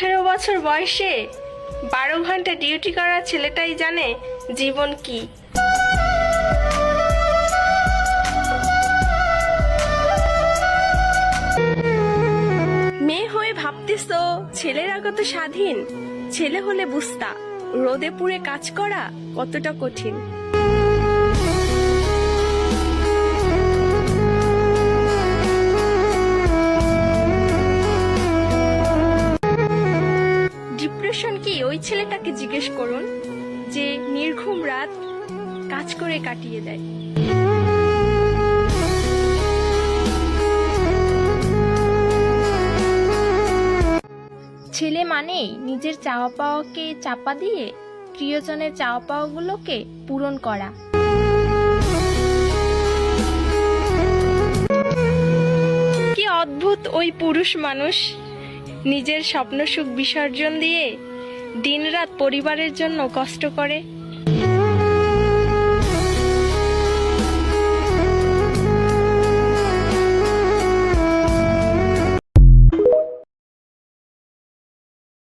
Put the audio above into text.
আঠেরো বছর বয়সে বারো ঘণ্টা ডিউটি করা ছেলেটাই জানে জীবন কি। মেয়ে হয়ে ভাবতেছ ছেলেরা কত স্বাধীন? ছেলে হলে বুঝতা। রোদে পুড়ে কাজ করা কতটা কঠিন। ডিপ্রেশন কি ওই ছেলেটাকে জিজ্ঞেস করুন, যে নির্ঘুম রাত কাজ করে কাটিয়ে দেয়। ছেলে মানেই নিজের চাওয়া পাওয়াকে চাপা দিয়ে প্রিয়জনের চাওয়া পাওয়াগুলোকে পূরণ করা। কি অদ্ভুত ওই পুরুষ মানুষ। নিজের স্বপ্নসুখ বিসর্জন দিয়ে দিনরাত পরিবারের জন্য কষ্ট করে